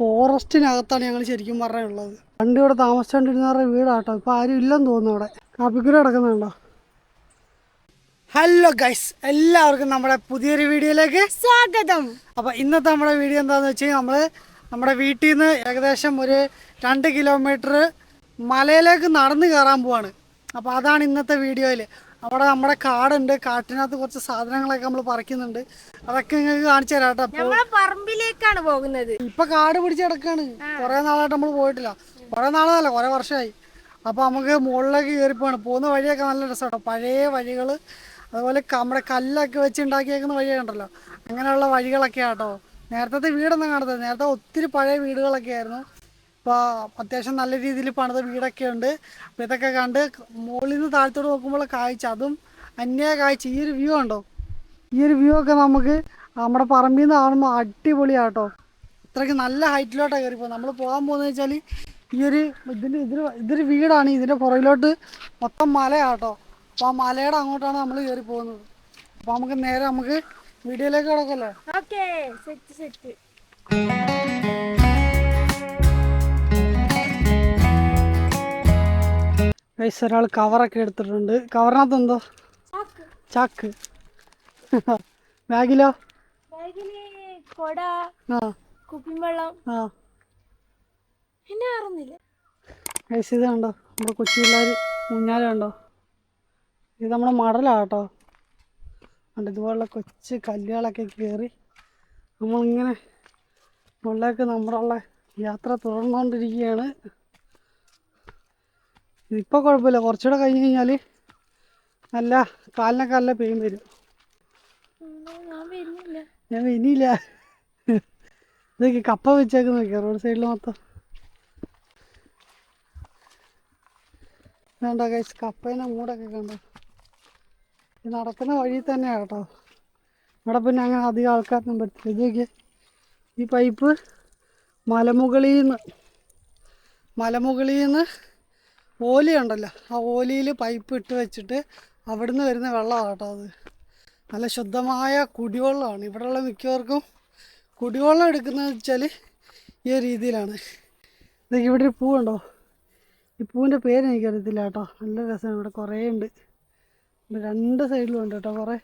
ഫോറസ്റ്റിനകത്താണ് ഞങ്ങൾ ശരിക്കും പറയാനുള്ളത് പണ്ട് ഇവിടെ താമസിച്ചുകൊണ്ടിരുന്നവരുടെ വീടാട്ടോ. ഇപ്പൊ ആരും ഇല്ലെന്ന് തോന്നുന്നു അവിടെ. കാപ്പിക്കുര കിടക്കുന്നുണ്ടോ? ഹലോ ഗൈസ് എല്ലാവർക്കും നമ്മുടെ പുതിയൊരു വീഡിയോയിലേക്ക് സ്വാഗതം. അപ്പോൾ ഇന്നത്തെ നമ്മുടെ വീഡിയോ എന്താണെന്ന് വെച്ച് കഴിഞ്ഞാൽ നമ്മൾ നമ്മുടെ വീട്ടിൽ നിന്ന് ഏകദേശം ഒരു രണ്ട് കിലോമീറ്റർ മലയിലേക്ക് നടന്നു കയറാൻ പോവാണ്. അപ്പോൾ അതാണ് ഇന്നത്തെ വീഡിയോയിൽ അവിടെ നമ്മുടെ കാടുണ്ട് കാട്ടിനകത്ത് കുറച്ച് സാധനങ്ങളൊക്കെ നമ്മൾ പറിക്കുന്നുണ്ട്. അതൊക്കെ നിങ്ങൾക്ക് കാണിച്ചു തരാം കേട്ടോ. പറമ്പിലേക്കാണ് പോകുന്നത്. ഇപ്പൊ കാട് പിടിച്ച് കിടക്കാണ്. കുറെ നാളായിട്ട് നമ്മൾ പോയിട്ടില്ല. കുറെ നാളല്ല കുറെ വർഷമായി. അപ്പൊ നമുക്ക് മുകളിലേക്ക് കയറിപ്പോണ് പോകുന്ന വഴിയൊക്കെ നല്ല രസമാണ് പഴയ വഴികൾ അതുപോലെ നമ്മുടെ കല്ലൊക്കെ വെച്ച് ഉണ്ടാക്കിയേക്കുന്ന വഴിയൊക്കെ ഉണ്ടല്ലോ. അങ്ങനെയുള്ള വഴികളൊക്കെ ആട്ടോ നേരത്തെ വീടൊന്നും കാണത്തത് നേരത്തെ ഒത്തിരി പഴയ വീടുകളൊക്കെ ആയിരുന്നു. ഇപ്പോൾ അത്യാവശ്യം നല്ല രീതിയിൽ പണിത വീടൊക്കെ ഉണ്ട്. അപ്പോൾ ഇതൊക്കെ കണ്ട് മുകളിൽ നിന്ന് താഴത്തോട്ട് നോക്കുമ്പോൾ കാഴ്ച. അതും അന്യ കാഴ്ച ഈ ഒരു വ്യൂ ഉണ്ടോ ഈ ഒരു വ്യൂ ഒക്കെ നമുക്ക് നമ്മുടെ പറമ്പിൽ നിന്ന് കാണുമ്പോൾ അടിപൊളിയാട്ടോ. ഇത്രയ്ക്ക് നല്ല ഹൈറ്റിലോട്ടാണ് കയറിപ്പോൾ നമ്മൾ പോകാൻ പോകുന്നത് വെച്ചാൽ ഈ ഒരു ഇതിന്റെ ഇതിൽ ഇതൊരു വീടാണ്. ഇതിന്റെ പുറകിലോട്ട് മൊത്തം മലയാട്ടോ. അപ്പോൾ ആ മലയുടെ അങ്ങോട്ടാണ് നമ്മൾ കയറി പോകുന്നത്. അപ്പോൾ നമുക്ക് നേരെ നമുക്ക് വീഡിയോയിലേക്ക് കിടക്കല്ലേ? ഓക്കെ. Set set. വയസ്സ് ഒരാൾ കവറൊക്കെ എടുത്തിട്ടുണ്ട്. കവറിനകത്ത് എന്തോ ചാക്ക്. ബാഗിലോ? ഗൈസ് ഇത് കണ്ടോ? നമ്മുടെ കൊച്ചു പിള്ളേർ ഊഞ്ഞാല കണ്ടോ? ഇത് നമ്മുടെ മടലാട്ടോ. കണ്ടോ? ഇതുപോലുള്ള കൊച്ചു കല്ലുകളൊക്കെ കയറി നമ്മളിങ്ങനെ മുകളിലേക്ക് നമ്മളുള്ള യാത്ര തുടർന്നുകൊണ്ടിരിക്കുകയാണ്. ഇതിപ്പോൾ കുഴപ്പമില്ല കുറച്ചുകൂടെ കഴിഞ്ഞ് കഴിഞ്ഞാൽ നല്ല കാലിനൊക്കെ നല്ല പെയിൻ വരും. ഞാൻ ഇനിയില്ല ഇതൊക്കെ കപ്പ വെച്ചേക്ക് നോക്കിയ റോഡ് സൈഡിൽ മൊത്തം. വേണ്ട കഴിച്ച് കപ്പേനെ മൂടൊക്കെ കണ്ടോ? നടക്കുന്ന വഴി തന്നെയാണ് കേട്ടോ. ഇവിടെ പിന്നെ അങ്ങനെ അധികം ആൾക്കാരൊന്നും പറ്റില്ല ഇത് നോക്കിയേ ഈ പൈപ്പ് മലമുകളിൽ നിന്ന് മലമുകളിൽ നിന്ന് ഓലിയുണ്ടല്ലോ ആ ഓലിയിൽ പൈപ്പ് ഇട്ട് വെച്ചിട്ട് അവിടുന്ന് വരുന്ന വെള്ളമാണ് കേട്ടോ അത്. നല്ല ശുദ്ധമായ കുടിവെള്ളമാണ്. ഇവിടെയുള്ള മിക്കവർക്കും കുടിവെള്ളം എടുക്കുന്നത് വെച്ചാൽ ഈ രീതിയിലാണ്. ഇതൊക്കെ ഇവിടെ ഒരു പൂവുണ്ടോ ഈ പൂവിന്റെ പേര് എനിക്കറിയത്തില്ല കേട്ടോ. നല്ല രസമാണ്. ഇവിടെ കുറേ ഉണ്ട്. രണ്ട് സൈഡിലും ഉണ്ട് കേട്ടോ കുറേ.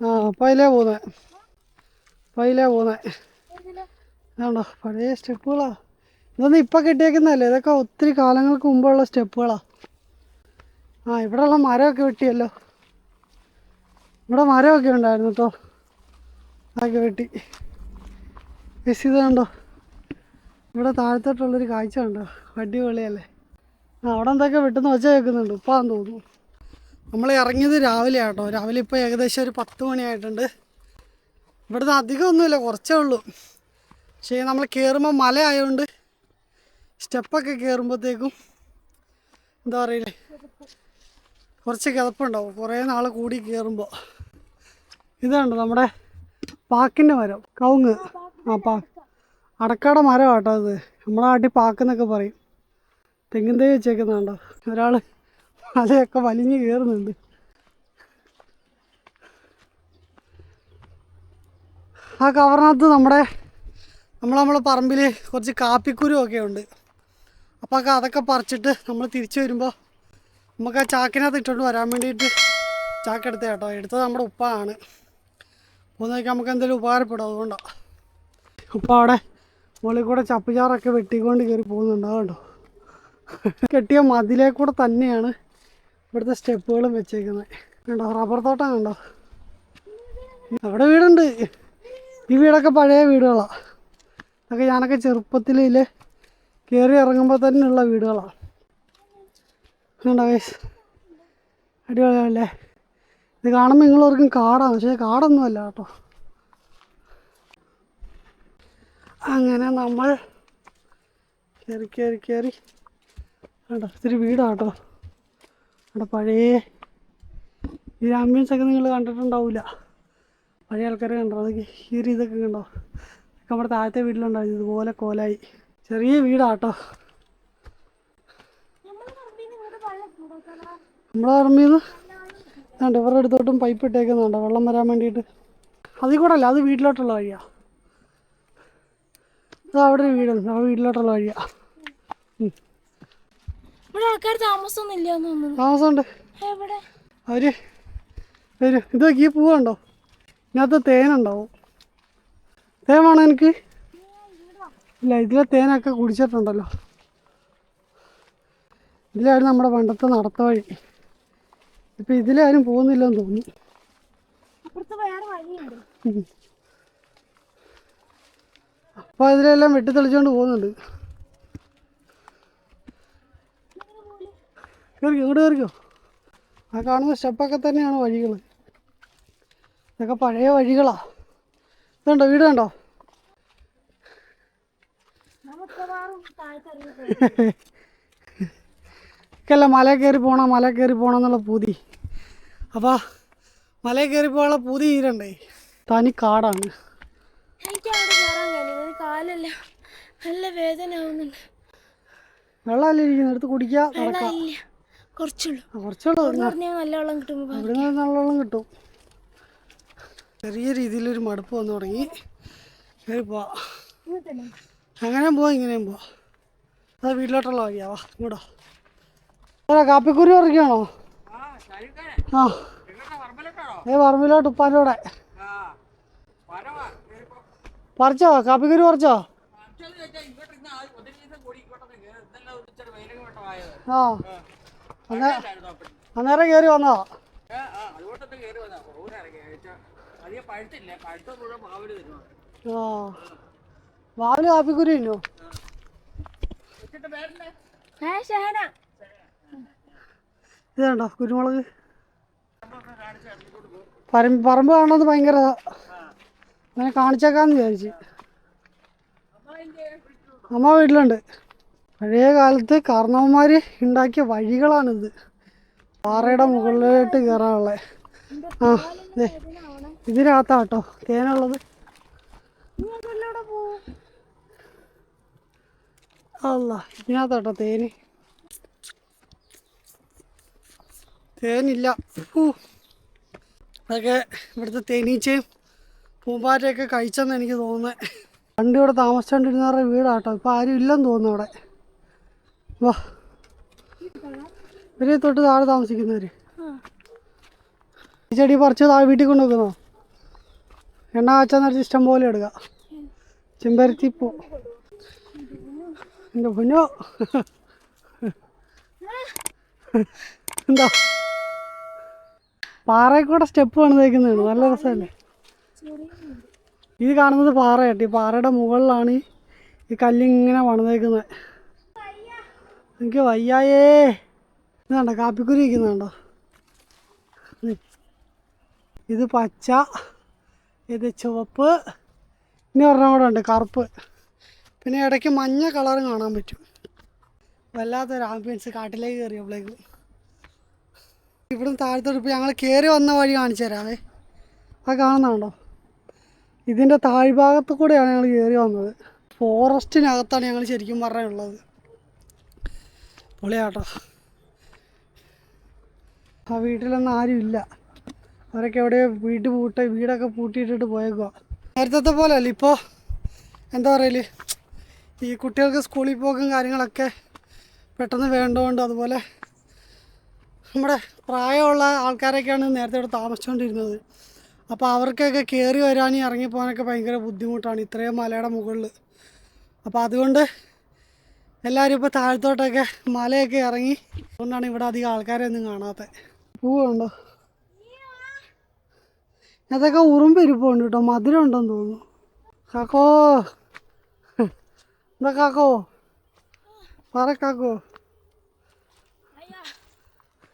ആ അതിലേ പോകുന്നത്. അതിലേ പോകുന്നത്. ആണോ? പഴയ സ്റ്റെപ്പുകളാണ് ഇതൊന്നും ഇപ്പം കെട്ടിയേക്കുന്നതല്ലേ? ഇതൊക്കെ ഒത്തിരി കാലങ്ങൾക്ക് മുമ്പുള്ള സ്റ്റെപ്പുകളാണ് ആ ഇവിടെയുള്ള മരമൊക്കെ വെട്ടിയല്ലോ. ഇവിടെ മരമൊക്കെ ഉണ്ടായിരുന്നു കേട്ടോ അതൊക്കെ വെട്ടി. മിസ് ചെയ്തുണ്ടോ ഇവിടെ താഴത്തോട്ടുള്ളൊരു കാഴ്ച ഉണ്ടോ അടിപൊളിയല്ലേ? ആ അവിടെ എന്തൊക്കെ വെട്ടുന്ന ഒച്ച കേൾക്കുന്നുണ്ട്. ഉപ്പാന്ന് തോന്നുന്നു. നമ്മൾ ഇറങ്ങിയത് രാവിലെ ആട്ടോ രാവിലെ ഇപ്പോൾ ഏകദേശം ഒരു പത്ത് മണിയായിട്ടുണ്ട്. ഇവിടുന്ന് അധികമൊന്നുമില്ല കുറച്ചേ ഉള്ളൂ. പക്ഷേ നമ്മൾ കയറുമ്പോൾ മല ആയതുകൊണ്ട് സ്റ്റെപ്പൊക്കെ കയറുമ്പോഴത്തേക്കും എന്താ പറയില്ലേ കുറച്ച് കിതപ്പുണ്ടാവും. കുറേ നാൾ കൂടി കയറുമ്പോൾ. ഇതാണ് നമ്മുടെ പാക്കിന്റെ മരം. കവുങ്ങ്. ആ പാ. അടക്കാട മരം കേട്ടോ അത്. നമ്മളെ നാട്ടിൽ പാക്കെന്നൊക്കെ പറയും. തെങ്ങിൻ തേ വെച്ചേക്കുന്നുണ്ടോ ഒരാൾ മലയൊക്കെ വലിഞ്ഞ് കയറുന്നുണ്ട്. ആ കവറിനകത്ത് നമ്മുടെ നമ്മൾ നമ്മളെ പറമ്പിൽ കുറച്ച് കാപ്പിക്കുരുമൊക്കെ ഉണ്ട്. അപ്പോൾ അതൊക്കെ പറിച്ചിട്ട് നമ്മൾ തിരിച്ചു വരുമ്പോൾ നമുക്ക് ആ ചാക്കിനകത്ത് ഇട്ടുകൊണ്ട് വരാൻ വേണ്ടിയിട്ട് ചാക്കെടുത്ത കേട്ടോ. എടുത്തത് നമ്മുടെ ഉപ്പാണ്. പോകുന്നതൊക്കെ നമുക്ക് എന്തെങ്കിലും ഉപകാരപ്പെടും അതുകൊണ്ടാണ് ഉപ്പ അവിടെ മുകളിൽ കൂടെ ചപ്പുചാറൊക്കെ വെട്ടിക്കൊണ്ട് കയറി പോകുന്നുണ്ട്. അതുകൊണ്ടോ കെട്ടിയ മതിലേ കൂടെ തന്നെയാണ് ഇവിടുത്തെ സ്റ്റെപ്പുകളും വെച്ചേക്കുന്നത്. കണ്ടോ? റബ്ബർ തോട്ടം കണ്ടോ? അവിടെ വീടുണ്ട്. ഈ വീടൊക്കെ പഴയ വീടുകളാണ് അതൊക്കെ ഞാനൊക്കെ ചെറുപ്പത്തിൽ ഇതിൽ കയറി ഇറങ്ങുമ്പോൾ തന്നെയുള്ള വീടുകളാണ്. കണ്ടോ വയസ്സ് അടിപൊളിയല്ലേ ഇത് കാണുമ്പോൾ നിങ്ങളോർക്കും കാടാണ് പക്ഷേ കാടൊന്നുമല്ല കേട്ടോ. അങ്ങനെ നമ്മൾ കയറി കയറി കയറി കേട്ടോ ഇത്തിരി വീടാട്ടോ. അവിടെ പഴയ ഈ ആംബിയൻസ് ഒക്കെ നിങ്ങൾ കണ്ടിട്ടുണ്ടാവില്ല പഴയ ആൾക്കാരെ കണ്ടോ? അതൊക്കെ ഈ ഒരു ഇതൊക്കെ കണ്ടോ? നമ്മുടെ താഴത്തെ വീട്ടിലുണ്ടായിരുന്നു. ഇതുപോലെ കോലായി. ചെറിയ വീടാട്ടോ. നമ്മളെ പറമ്പിൽ നിന്ന് വേണ്ട ഇവരുടെ അടുത്തോട്ടും പൈപ്പ് ഇട്ടേക്കുന്നുണ്ടോ. വെള്ളം വരാൻ വേണ്ടിയിട്ട്. അതിൽ കൂടെ അല്ല അത് വീട്ടിലോട്ടുള്ള വഴിയാ. ഇത് അവിടെ ഒരു വീടുണ്ട്. അവിടെ വീട്ടിലോട്ടുള്ള വഴിയാ. ഇവിടെ ആൾക്കാർ താമസമൊന്നും ഇല്ല താമസമുണ്ട്. എവിടെ? അവർ വരും. ഇത് നോക്കി ഈ പൂവുണ്ടോ? ഇതിനകത്ത് തേനുണ്ടാവും തേൻ വേണോ എനിക്ക്? ഇല്ല ഇതിലെ തേനൊക്കെ കുടിച്ചിട്ടുണ്ടല്ലോ. ഇതിലായിരുന്നു നമ്മുടെ പണ്ടത്തെ നടത്ത വഴി. ഇപ്പം ഇതിലാരും പോകുന്നില്ലെന്ന് തോന്നുന്നു. വഴിയുണ്ട്. അപ്പോൾ അതിലെല്ലാം വെട്ടിത്തെളിച്ചുകൊണ്ട് പോകുന്നുണ്ട്. കയറിക്കോ ഇങ്ങോട്ട് കയറിക്കോ ആ കാണുന്ന സ്റ്റെപ്പൊക്കെ തന്നെയാണ് വഴികൾ ഇതൊക്കെ പഴയ വഴികളാ. ഇതുണ്ടോ വീട് കണ്ടോ? ഒക്കെയല്ല മല കയറി പോകണം മല കയറി പോകണം എന്നുള്ള പൂതി. അപ്പോൾ മല കയറി പോകാനുള്ള പൂതി തീരണ്ടേ? തനി കാടാണ്. നല്ല വേദന ആവുന്നുണ്ട്. വെള്ളമല്ലേ ഇരിക്കുന്നത് എടുത്ത് കുടിക്കുക നടക്കാം കുറച്ചുള്ളൂ. കുറച്ചുള്ളൂ എന്ന്. പറഞ്ഞാൽ നല്ല വെള്ളം നല്ല കിട്ടും. ചെറിയ രീതിയിലൊരു മടുപ്പ് വന്നു തുടങ്ങി. കയറി പോവാ. അങ്ങനെയും പോവാം ഇങ്ങനെയും പോവാം. അതാ വീട്ടിലോട്ടുള്ള വഴിയാ. വാ ഇങ്ങോട്ടോ അതാ കാപ്പിക്കുരി പറിക്കുകയാണോ ആ ഏ പറമ്പിലോട്ട് ഉപ്പാന്റെ കൂടെ പറിച്ചോ കാപ്പിക്കുരി പറിച്ചോ? ആ അന്നേ അന്നേരം കയറി വന്നോ? ആ. വാവിൽ കാപ്പിക്കുരി ഷഹന. ഇതുണ്ടോ കുരുമുളക്? പറമ്പ് പറമ്പ് കാണുന്നത് ഭയങ്കര. അങ്ങനെ കാണിച്ചേക്കാന്ന് വിചാരിച്ച്. അമ്മ വീട്ടിലുണ്ട്. പഴയ കാലത്ത് കാരണവന്മാർ ഉണ്ടാക്കിയ വഴികളാണിത്. പാറയുടെ മുകളിലോട്ട് കയറാനുള്ള. ആ ഇതിനകത്താട്ടോ തേനുള്ളത്. അല്ല തട്ടോ തേന്. തേനില്ല. ഊ. അതൊക്കെ ഇവിടുത്തെ തേനീച്ചയും പൂമ്പാറ്റയൊക്കെ കഴിച്ചെന്ന് എനിക്ക് തോന്നുന്നത് പണ്ട് ഇവിടെ താമസിച്ചുകൊണ്ടിരുന്നവരുടെ വീടാട്ടോ. ഇപ്പം ആരും ഇല്ലെന്ന് തോന്നുന്നു അവിടെ. വാ. ഇവരെ തൊട്ട് താഴെ താമസിക്കുന്നവർ ഈ ചെടി പറിച്ച് താഴെ വീട്ടിൽ കൊണ്ട് വെക്കുന്നോ? എണ്ണ കാച്ചാൻ നിറച്ച് ഇഷ്ടം പോലെ എടുക്കുക ചെമ്പരത്തി പൂ എന്റെ പൊന്നോ എന്താ? പാറയിൽ കൂടെ സ്റ്റെപ്പ് പണിതേക്കുന്നതാണ് നല്ല രസമല്ലേ? ഇത് കാണുന്നത് പാറയാട്ടി പാറയുടെ മുകളിലാണ് ഈ- ഈ കല്ലിങ്ങനെ പണിതേക്കുന്നത് എനിക്ക് വയ്യായേ. ഇതാണ്ടോ കാപ്പിക്കുരി ഇരിക്കുന്നുണ്ടോ ഇത് പച്ച ഇത് ചുവപ്പ് ഇനി ഒരെണ്ണം കൂടെ ഉണ്ട്. കറുപ്പ്. പിന്നെ ഇടയ്ക്ക് മഞ്ഞ കളറും കാണാൻ പറ്റും. വല്ലാത്തൊരു ആംബിയൻസ് കാട്ടിലേക്ക് കയറിയപ്പോഴേക്കും ഇവിടുന്ന് താഴത്തോട്ട് ഇപ്പോൾ ഞങ്ങൾ കയറി വന്ന വഴി കാണിച്ചു തരാവേ. അത് കാണുന്നുണ്ടോ? ഇതിന്റെ താഴ്ഭാഗത്ത് കൂടെയാണ് ഞങ്ങൾ കയറി വന്നത്. ഫോറസ്റ്റിനകത്താണ് ഞങ്ങൾ ശരിക്കും പറഞ്ഞുള്ളത് പൊളിയാട്ടോ. ആ വീട്ടിലൊന്നും ആരും ഇല്ല. അവരൊക്കെ എവിടെയോ വീട് പൂട്ട വീടൊക്കെ പൂട്ടിയിട്ടിട്ട് പോയേക്കുക നേരത്തെ പോലെ അല്ല ഇപ്പോൾ എന്താ പറയൽ? ഈ കുട്ടികൾക്ക് സ്കൂളിൽ പോകും കാര്യങ്ങളൊക്കെ പെട്ടെന്ന് വേണ്ടതുകൊണ്ട് അതുപോലെ നമ്മുടെ പ്രായമുള്ള ആൾക്കാരൊക്കെയാണ് നേരത്തെ ഇവിടെ താമസിച്ചുകൊണ്ടിരുന്നത്. അപ്പോൾ അവർക്കൊക്കെ കയറി വരാനും ഇറങ്ങി പോകാനൊക്കെ ഭയങ്കര ബുദ്ധിമുട്ടാണ് ഇത്രയും മലയുടെ മുകളിൽ. അപ്പോൾ അതുകൊണ്ട് എല്ലാവരും ഇപ്പോൾ താഴത്തോട്ടൊക്കെ മലയൊക്കെ ഇറങ്ങി അതുകൊണ്ടാണ് ഇവിടെ അധികം ആൾക്കാരെയൊന്നും കാണാത്തത്. പൂവുണ്ടോ? അതൊക്കെ ഉറുമ്പ് ഇരിപ്പുണ്ട് കേട്ടോ. മധുരം തോന്നുന്നു. കാക്കോ. എന്താ കാക്കോ പറ കാക്കോ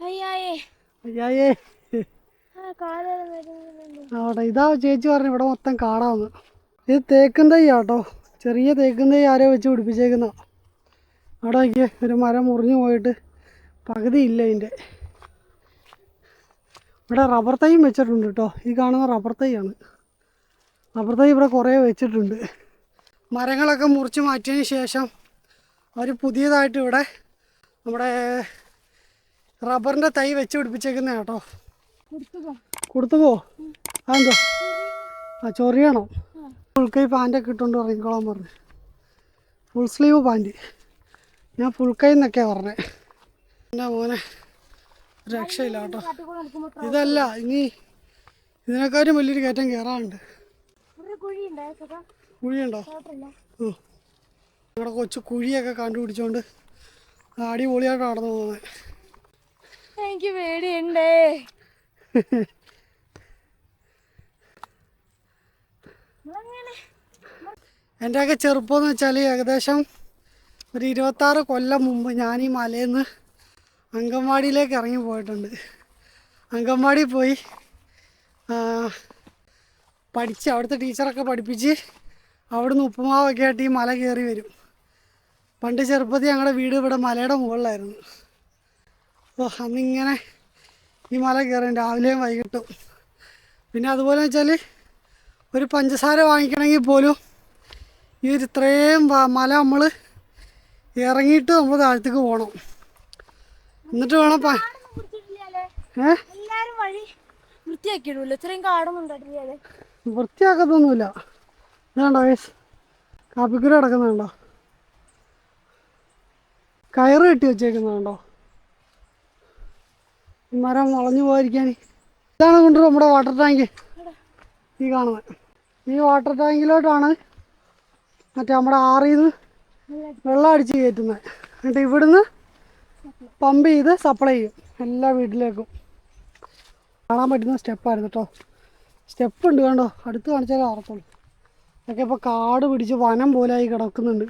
അയ്യായേ അവിടെ ഇതാ ചേച്ചി പറഞ്ഞു ഇവിടെ മൊത്തം കാടാന്ന്. ഇത് തേക്കും തൈ ചെറിയ തേക്കും തൈ ആരോ വെച്ച് പിടിപ്പിച്ചേക്കുന്ന. അവിടെ നോക്കിയേ ഒരു മരം മുറിഞ്ഞു പോയിട്ട് പകുതി ഇല്ല അതിന്റെ ഇവിടെ റബ്ബർ തൈയും വെച്ചിട്ടുണ്ട് കേട്ടോ. ഈ കാണുന്ന റബ്ബർ തൈയാണ്. റബ്ബർ തൈ ഇവിടെ കുറേ വെച്ചിട്ടുണ്ട്. മരങ്ങളൊക്കെ മുറിച്ച് മാറ്റിയതിന് ശേഷം അവർ പുതിയതായിട്ട് ഇവിടെ നമ്മുടെ റബ്ബറിന്റെ തൈ വെച്ച് പിടിപ്പിച്ചേക്കുന്ന കേട്ടോ. കൊടുത്തുപോ. അതെന്തോ? ആ ചൊറിയണോ. ഫുൾ കൈ പാന്റൊക്കെ ഇട്ടുകൊണ്ട് ഇറങ്ങിക്കോളാൻ പറഞ്ഞു. ഫുൾ സ്ലീവ് പാന്റ് ഞാൻ ഫുൾ കൈ എന്നൊക്കെയാണ് പറഞ്ഞത് എന്റെ മോനെ രക്ഷയില്ല കേട്ടോ. ഇതല്ല ഇനി ഇതിനെക്കാട്ടും വലിയൊരു കയറ്റം കയറാനുണ്ട് കുഴിയുണ്ടോ? ഞങ്ങളുടെ കൊച്ചു കുഴിയൊക്കെ കണ്ടുപിടിച്ചോണ്ട് അടിപൊളിയായിട്ട് നടന്നു പോകുന്നത്. എനിക്ക് പേടിയുണ്ടേ. എന്റെയൊക്കെ ചെറുപ്പം എന്ന് വെച്ചാൽ ഏകദേശം ഒരു ഇരുപത്താറ് കൊല്ലം മുമ്പ് ഞാൻ ഈ മലയിൽ നിന്ന് അങ്കൻവാടിയിലേക്ക് ഇറങ്ങി പോയിട്ടുണ്ട്. അങ്കൻവാടി പോയി പഠിച്ച് അവിടുത്തെ ടീച്ചറൊക്കെ പഠിപ്പിച്ച് അവിടുന്ന് ഉപ്പുമാവൊക്കെ ആയിട്ട് ഈ മല കയറി വരും. പണ്ട് ചെറുപ്പത്തിൽ ഞങ്ങളുടെ വീട് ഇവിടെ മലയുടെ മുകളിലായിരുന്നു. അപ്പോൾ അന്നിങ്ങനെ ഈ മല കയറും രാവിലെയും വൈകിട്ടും. പിന്നെ അതുപോലെ വെച്ചാൽ ഒരു പഞ്ചസാര വാങ്ങിക്കണമെങ്കിൽ പോലും ഈ ഒരു ഇത്രയും മല നമ്മൾ ഇറങ്ങിയിട്ട് നമ്മൾ താഴത്തേക്ക് പോകണം എന്നിട്ട് വേണം വൃത്തിയാക്കിയിടുമല്ലോ ഇത്രയും കാടൊന്നും വൃത്തിയാക്കത്തൊന്നുമില്ല. ഇതാണ്ടോ വയസ് കാപ്പിക്കുരു കിടക്കുന്നുണ്ടോ? കയറ് കെട്ടി വെച്ചേക്കുന്നുണ്ടോ? മരം വളഞ്ഞു പോകാതിരിക്കാൻ ഇതാണ് കൊണ്ട് നമ്മുടെ വാട്ടർ ടാങ്ക് ഈ കാണുന്നത്. ഈ വാട്ടർ ടാങ്കിലോട്ടാണ് മറ്റേ നമ്മുടെ ആറിൽ നിന്ന് വെള്ളം അടിച്ച് കയറ്റുന്നത്. എന്നിട്ട് ഇവിടുന്ന് പമ്പ് ചെയ്ത് സപ്ലൈ ചെയ്യും എല്ലാ വീട്ടിലേക്കും. കാണാൻ പറ്റുന്ന സ്റ്റെപ്പായിരുന്നു കേട്ടോ സ്റ്റെപ്പ് ഉണ്ട് കണ്ടോ? അടുത്ത് കാണിച്ചാലേ അറത്തുള്ളൂ ഇതൊക്കെ ഇപ്പോൾ കാട് പിടിച്ച് വനം പോലായി കിടക്കുന്നുണ്ട്.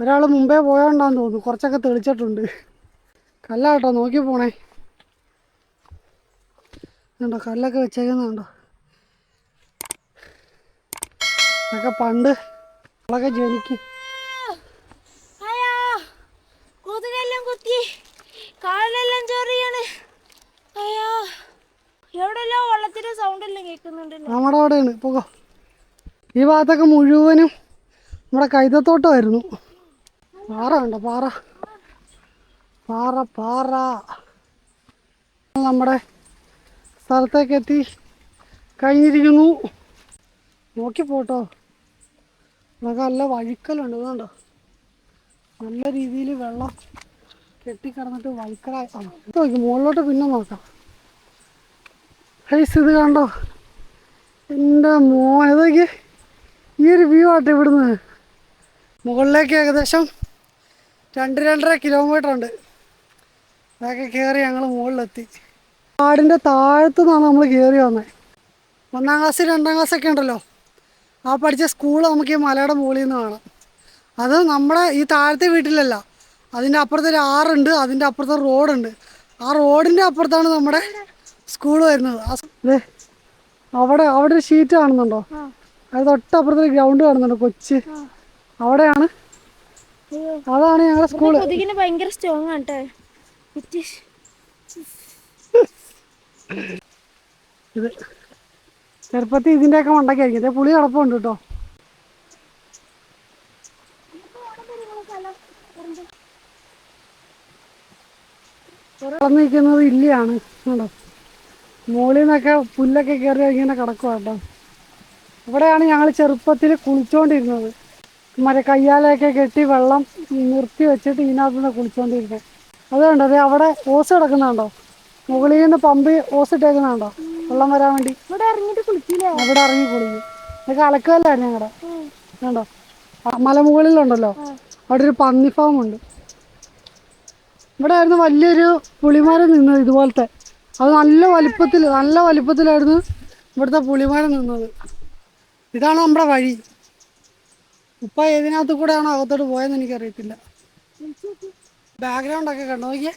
ഒരാൾ മുമ്പേ പോയോണ്ടാന്ന് തോന്നുന്നു. കുറച്ചൊക്കെ തെളിച്ചിട്ടുണ്ട്. കല്ലാട്ടോ നോക്കി പോണേ. കണ്ടോ കല്ലൊക്കെ വെച്ചേക്കുന്നുണ്ടോ? ഇതൊക്കെ പണ്ട് നമ്മളൊക്കെ ജനിക്കും അയ്യോ കൊതുകെല്ലാം കുത്തി കാലിലെല്ലാം ചൊറിയാണ് അയ്യോ എവിടെല്ലോ വെള്ളത്തിന്റെ സൗണ്ട് എല്ലാം കേൾക്കുന്നുണ്ടല്ലോ നമ്മുടെ അവിടെയാണ് പോകോ ഈ ഭാഗത്തൊക്കെ മുഴുവനും നമ്മുടെ കൈതത്തോട്ടമായിരുന്നു. പാറ ഉണ്ടോ പാറ. പാറ പാറ. നമ്മുടെ സ്ഥലത്തേക്ക് എത്തി കഴിഞ്ഞിരിക്കുന്നു. നോക്കി പോട്ടോ. നമുക്ക് നല്ല വഴിക്കലുണ്ട് ഇതുണ്ടോ നല്ല രീതിയിൽ വെള്ളം കെട്ടിക്കിടന്നിട്ട് വഴിക്കലായി. നോക്കി മുകളിലോട്ട് പിന്നെ നോക്കാം. ഹൈസ് ഇത് കണ്ടോ? എന്റെ മോൻ ഇതൊക്കെ ഈ ഒരു വ്യൂ ആട്ടെ ഇവിടുന്ന്. മുകളിലേക്ക് ഏകദേശം രണ്ട് രണ്ടര കിലോമീറ്റർ ഉണ്ട്. അതൊക്കെ കയറി ഞങ്ങൾ മുകളിലെത്തി. കാടിന്റെ താഴത്തു നിന്നാണ് നമ്മൾ കയറി വന്നത് ഒന്നാം ക്ലാസ് രണ്ടാം ക്ലാസ് ഒക്കെ ഉണ്ടല്ലോ. ആ പഠിച്ച സ്കൂൾ നമുക്ക് ഈ മലയുടെ മുകളിൽ നിന്ന് കാണാം. അത് നമ്മുടെ ഈ താഴത്തെ വീട്ടിലല്ല. അതിന്റെ അപ്പുറത്ത് ഒരു ആറുണ്ട് അതിന്റെ അപ്പുറത്ത് റോഡുണ്ട് ആ റോഡിന്റെ അപ്പുറത്താണ് നമ്മുടെ സ്കൂൾ വരുന്നത്. അവിടെ അവിടെ ഒരു ഷീറ്റ് കാണുന്നുണ്ടോ? അത് തൊട്ടപ്പുറത്ത് ഒരു ഗ്രൗണ്ട് കാണുന്നുണ്ട് കൊച്ച്. അവിടെയാണ്. അതാണ് ഞങ്ങളുടെ സ്കൂൾ കൊതുകിന് ഭയങ്കര സ്ട്രോങ് ആണ് കേട്ടോ ഇത് ചെറുപ്പത്തിൽ ഇതിന്റെയൊക്കെ മണ്ടയ്ക്കായിരിക്കും ഇതേ പുളി കിടപ്പുണ്ട് കേട്ടോ കിടന്ന് നിൽക്കുന്നത് ഇല്ലിയാണ്. കണ്ടോ? മുകളിൽ നിന്നൊക്കെ പുല്ലൊക്കെ കയറി ഇങ്ങനെ കിടക്കുക കേട്ടോ ഇവിടെയാണ് ഞങ്ങൾ ചെറുപ്പത്തിൽ കുളിച്ചുകൊണ്ടിരുന്നത് മറ്റേ കയ്യാലയൊക്കെ കെട്ടി വെള്ളം നിർത്തി വെച്ചിട്ട് ഇതിനകത്ത് നിന്ന് കുളിച്ചുകൊണ്ടിരുന്നത് അതുകൊണ്ട് അതെ അവിടെ ഓസ് കിടക്കുന്നുണ്ടോ? മുകളിൽ നിന്ന് പമ്പ് ഓസ് ഇട്ടേക്കുന്നുണ്ടോ? വെള്ളം വരാൻ വേണ്ടി. ഇവിടെ ഇറങ്ങിയിട്ട് കുളിക്കില്ലേ അവിടെ ഇറങ്ങി കുളിക്കും. ഇതൊക്കെ അലക്കല്ലായിരുന്നു ഞങ്ങളുടെ കണ്ടോ? മലമുകളിലുണ്ടല്ലോ? അവിടെ ഒരു പന്നി ഫാം ഉണ്ട് ഇവിടെ ആയിരുന്നു വലിയൊരു പുളിമരം നിന്നത് ഇതുപോലത്തെ. അത് നല്ല വലിപ്പത്തിൽ നല്ല വലിപ്പത്തിലായിരുന്നു ഇവിടുത്തെ പുളിമരം നിന്നത്. ഇതാണ് നമ്മുടെ വഴി. ഉപ്പ ഏതിനകത്ത് കൂടെയാണ് അകത്തോട്ട് പോയെന്ന് എനിക്കറിയത്തില്ല. ബാക്ക്ഗ്രൗണ്ട് ഒക്കെ കണ്ടോ? നോക്കിയേ.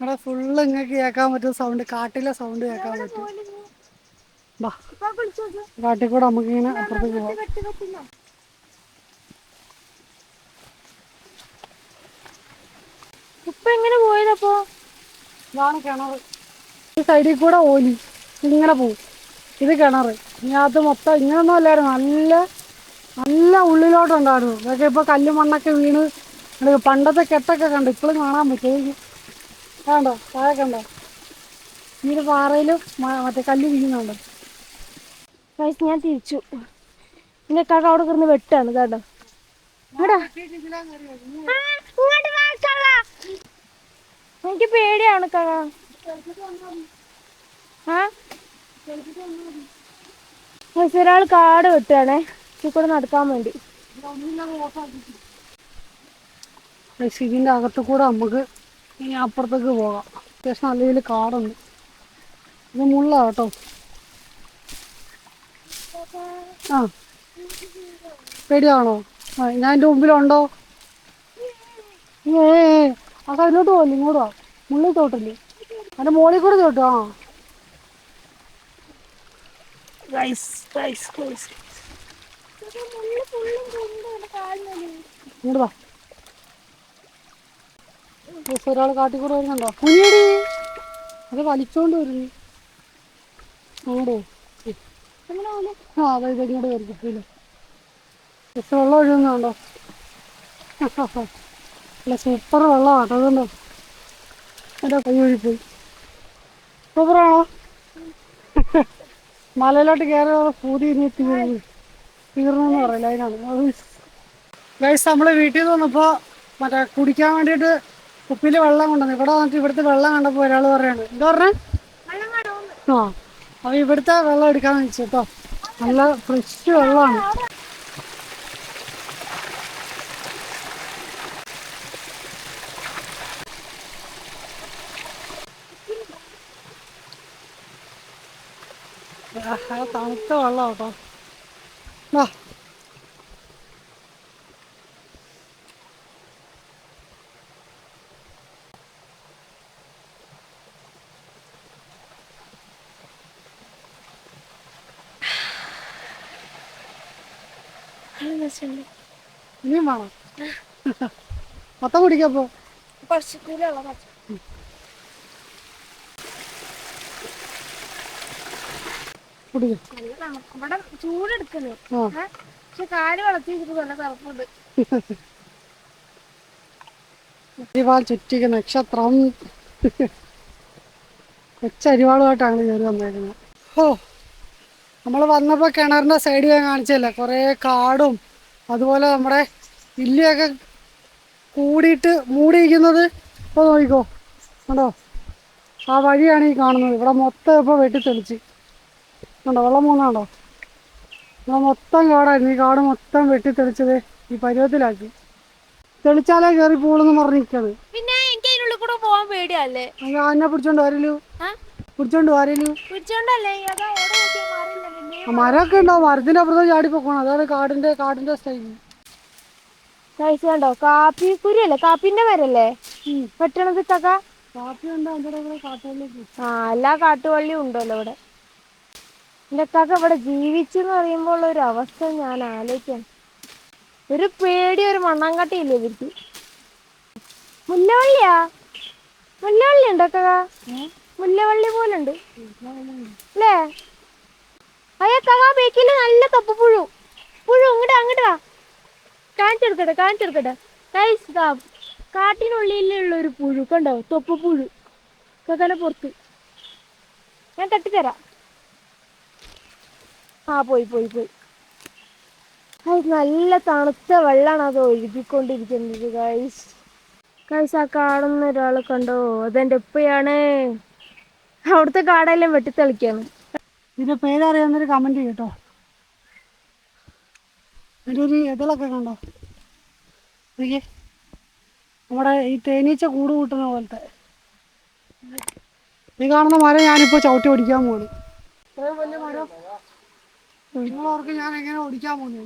ഇവിടെ ഫുള്ള് ഇങ്ങക്ക് കേൾക്കാൻ പറ്റും. സൗണ്ട് കാട്ടിലെ സൗണ്ട് കേൾക്കാൻ പറ്റും. കാട്ടിൽ കൂടെ നമുക്ക് ഇങ്ങനെ അപ്പുറത്തേക്ക് പോവാം. ഉപ്പ എങ്ങനെ പോയതപ്പോ? ഇതാണ് കിണർ ഈ സൈഡിൽ കൂടെ ഓലി. ഇങ്ങനെ പോകും ഇത് കിണർ അത് മൊത്തം ഇങ്ങനൊന്നും അല്ലായിരുന്നു. നല്ല നല്ല ഉള്ളിലോട്ടുണ്ടായിരുന്നു ഇതൊക്കെ ഇപ്പോൾ കല്ല് മണ്ണൊക്കെ വീണ് പണ്ടത്തെ കെട്ടൊക്കെ കണ്ടു ഇപ്പോഴും കാണാൻ പറ്റും. കണ്ടോ? താഴെ കണ്ടോ? ഈ പാറയിലും മറ്റേ കല്ല് വീഴുന്നുണ്ട്. ഞാൻ തിരിച്ചു. പിന്നെ കട അവിടെ കിടന്ന് വെട്ടാണ്. കേട്ടോ എനിക്ക് പേടിയാണ് ഗൈസ് ഒരാൾ കാട് വെട്ടുകയാണേ. ഇതിൽ കൂടെ നടക്കാൻ വേണ്ടി. ഇതിന്റെ അകത്ത് കൂടെ നമുക്ക് ഇനി അപ്പുറത്തേക്ക് പോകാം. അത്യാവശ്യം നല്ല രീതിയിൽ കാടുണ്ട്. ഇത് മുള്ള കേട്ടോ. ആ. പേടിയാണോ? ആ ഞാൻ എന്റെ മുമ്പിലുണ്ടോ? ഏ ആ കയ്യിലോട്ട് പോകില്ല ഇങ്ങോട്ട് മുള്ളിൽ തോട്ടില്ലേ? അതിന്റെ മോളിൽ കൂടെ കേട്ടോ. ഒരാൾ ഇങ്ങോട്ട് വാ. ഗൈസ്, ഒരാൾ കാട്ടിക്കൂടെ വരുന്നുണ്ടോ? കുഞ്ഞിടി അത് വലിച്ചോണ്ട് വരുന്നു അങ്ങോട്ടോ ആ അതെ ഇങ്ങോട്ട് വരും എത്ര വെള്ളം ഒഴുകുന്നുണ്ടോ അല്ല സൂപ്പർ വെള്ളമാണ് അതുകൊണ്ടോ? എന്റെ കൈ ഒഴിപ്പോയി സൂപ്പറാണോ? മലയിലോട്ട് കയറി പൂതി ഇനി തീർന്നു പറയില്ല അതിനാണ്. ഗൈസ് നമ്മൾ വീട്ടിൽ നിന്ന് വന്നപ്പോൾ മറ്റേ കുടിക്കാൻ വേണ്ടിട്ട് കുപ്പിയിൽ വെള്ളം കൊണ്ടുവന്നു. ഇവിടെ വന്നിട്ട് ഇവിടുത്തെ വെള്ളം കണ്ടപ്പോൾ ഒരാൾ പറയാണ് എന്താ പറഞ്ഞേ? ആ അപ്പോൾ ഇവിടുത്തെ വെള്ളം എടുക്കാന്ന് വെച്ചു കേട്ടോ. നല്ല ഫ്രഷ് വെള്ളമാണ്. തണുത്ത വെള്ളം കേട്ടോ വാ ഇനിയും വേണം മൊത്തം കുടിക്കപ്പോ പശുക്കൂലുള്ള പച്ച കുടിക്കും നല്ല തണുപ്പ് ഇവിടെ ചൂടെടുക്കുന്നു? പക്ഷെ കാൽ വളർത്തി നല്ല തണുപ്പുണ്ട്. അരിവാൾ ചുറ്റിക നക്ഷത്രം. കൊച്ചരിവാളുമായിട്ടാണ് കയറി വന്നേക്കുന്നത് ഓ നമ്മൾ വന്നപ്പോൾ കിണറിന്റെ സൈഡ് ഞാൻ കാണിച്ചല്ലേ കുറേ കാടും അതുപോലെ നമ്മുടെ ഇല്ലയൊക്കെ കൂടിയിട്ട് മൂടിയിരിക്കുന്നത് ഇപ്പോൾ നോക്കിക്കോ. കണ്ടോ? ആ വഴിയാണ് ഈ കാണുന്നത്. ഇവിടെ മൊത്തം ഇപ്പോൾ വെട്ടിത്തെളിച്ച്. കണ്ടോ വെള്ളം മൂന്നാണ്ടോ നമ്മൾ മൊത്തം കാടായിരുന്നു ഈ കാട് മൊത്തം വെട്ടി തെളിച്ചത് ഈ പരുവത്തിലാക്കി. തെളിച്ചാലേ കയറി പോളെന്ന് പറഞ്ഞിരിക്കത് പിന്നെ എനിക്ക് അതിനുള്ളിൽ കൂടെ പോകാൻ പേടിയല്ലേ? അത് എന്നെ പിടിച്ചോണ്ട് വരലു. പിടിച്ചോണ്ട് വരലു. പിടിച്ചോണ്ടല്ലേ? മരമൊക്കെ ഉണ്ടാവും മരത്തിന്റെ അപ്പുറത്ത് ചാടി പോക്കണം. അതാണ് കാടിന്റെ കാടിന്റെ സ്റ്റൈൽ സൈസ് കണ്ടോ? കാപ്പി കുരിയല്ലേ കാപ്പിന്റെ മരല്ലേ? വെട്ടണത് കക്ക കാപ്പി ഉണ്ടോ? അതിന്റെ കൂടെ കാട്ടുകളിലേക്ക് ആ എല്ലാ കാട്ടുവള്ളിയും ഉണ്ടല്ലോ ഇവിടെ. എന്റെ കാക്ക ഇവിടെ ജീവിച്ചെന്ന് പറയുമ്പോൾ ഉള്ള ഒരു അവസ്ഥ ഞാൻ ആലോചിക്കാം ഒരു പേടി ഒരു മണ്ണാങ്കട്ടിയില്ലേ ഇവർക്ക് മുല്ലവള്ളിയാ മുല്ലവള്ളി ഉണ്ടോ കാക്ക മുല്ലവള്ളി പോലെ ഉണ്ട് അല്ലേ അയ്യ കാക്ക ബേക്കിൽ നല്ല തപ്പ് പുഴു പുഴു ഇങ്ങോട്ട് അങ്ങോട്ട് വാ കാണിച്ചെടുക്കട്ടെ കാണിച്ചെടുക്കട്ടെ കൈസ് കാട്ടിനുള്ളിലുള്ള ഒരു പുഴു കണ്ടോ തൊപ്പുപുഴു കക്കനെ പുറത്ത് ഞാൻ തട്ടിത്തരാം ആ പോയി പോയി പോയി. അത് നല്ല തണുത്ത വെള്ളമാണ് അത് ഒഴുകിക്കൊണ്ടിരിക്കുന്നത് ഗൈസ് ഗൈസ് ആ കാണുന്ന ഒരാളെ കണ്ടോ? അതെന്റെ ഉപ്പയാണ്. അവിടുത്തെ കാടെല്ലാം വെട്ടിത്തെളിക്കാണ്. ഇതിന്റെ പേരറിയാവുന്നൊരു കമന്റ് ചെയ്യട്ടോ. അതിന്റെ ഒരു ഇതിലൊക്കെ കണ്ടോ? നോക്കിയേ. നമ്മുടെ ഈ തേനീച്ച കൂട് കൂട്ടുന്ന പോലത്തെ. ഈ കാണുന്ന മരം ഞാനിപ്പോ ചവിട്ടി ഓടിക്കാൻ ഇത്രയും വലിയ മരം? നിങ്ങളോർക്ക് ഞാൻ എങ്ങനെ ഓടിക്കാൻ പോകുന്നു.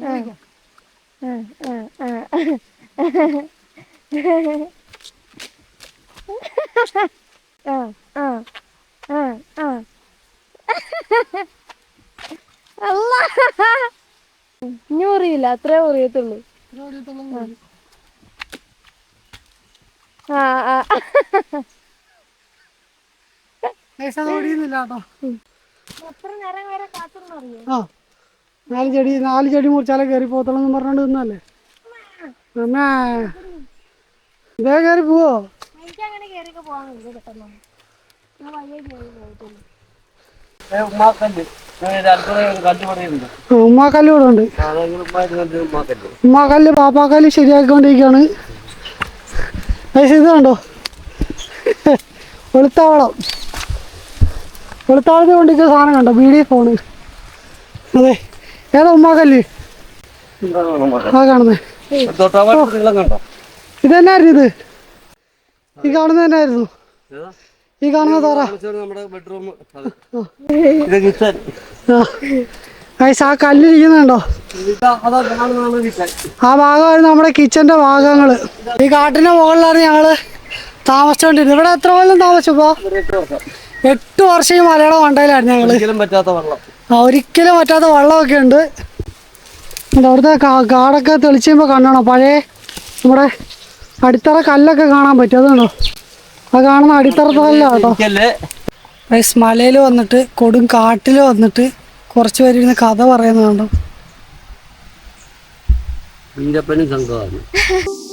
ഇനി അത്രേ അറിയത്തുള്ളൂ ആ ആ. ഓടിയുന്നില്ല കേട്ടോ എത്ര നേരം വരെ കാത്തുന്നറിയോ നാല് ചെടി നാല് ചെടി മുറിച്ചാലേ കയറി പോകത്തുള്ളൂ പറഞ്ഞോണ്ട് നിന്നല്ലേ? അമ്മേ. ഇതേ കയറി പോവോ? ഉമ്മാക്കല്ല്. ഇവിടെ ഉണ്ട്. ഉമ്മാക്കല്ല് പാപ്പാക്കല്ല് ശരിയാക്കിക്കൊണ്ടിരിക്കുകയാണ്. പൈസ ഇത് കണ്ടോ? വെളുത്താവളം. വെളുത്താവളത്തിൽ കൊണ്ടിരിക്കുന്ന സാധനം കണ്ടോ? Video phone. അതെ. ഏതാ ഉമ്മാക്കല്ല്? ആ കാണുന്നേ. ഇത് തന്നെയായിരുന്നു ഇത്. ഈ കാണുന്നത് തന്നെയായിരുന്നു? ഈ കാണുന്ന തോറ. കിച്ചൺ. ആ. കല്ലിരിക്കുന്നുണ്ടോ ആ ഭാഗമായിരുന്നു നമ്മുടെ കിച്ചന്റെ ഭാഗങ്ങൾ. ഈ കാട്ടിന്റെ മുകളിലാണ് ഞങ്ങൾ താമസിച്ചോണ്ടിരുന്നത്. ഇവിടെ എത്ര കൊല്ലം താമസിച്ചപ്പോ എട്ട് വർഷം. ഈ മലയാളം മണ്ടയിലായിരുന്നു ഞങ്ങൾ. പറ്റാത്ത വെള്ളം. ഒരിക്കലും പറ്റാത്ത വെള്ളമൊക്കെ ഉണ്ട്. ഉണ്ട്, അവിടുത്തെ കാടൊക്കെ തെളിച്ച് കഴിയുമ്പോൾ കാണണം പഴയ നമ്മുടെ അടിത്തറ കല്ലൊക്കെ കാണാൻ പറ്റും അതുണ്ടോ? അത് കാണുന്ന അടിത്തറ കല്ലാട്ടോ വൈസ് മലയിൽ വന്നിട്ട് കൊടും കാട്ടിൽ വന്നിട്ട് കുറച്ച് പേര് ഇരുന്ന് കഥ പറയുന്നുണ്ടോ വീരപ്പനും സംഘമാണ്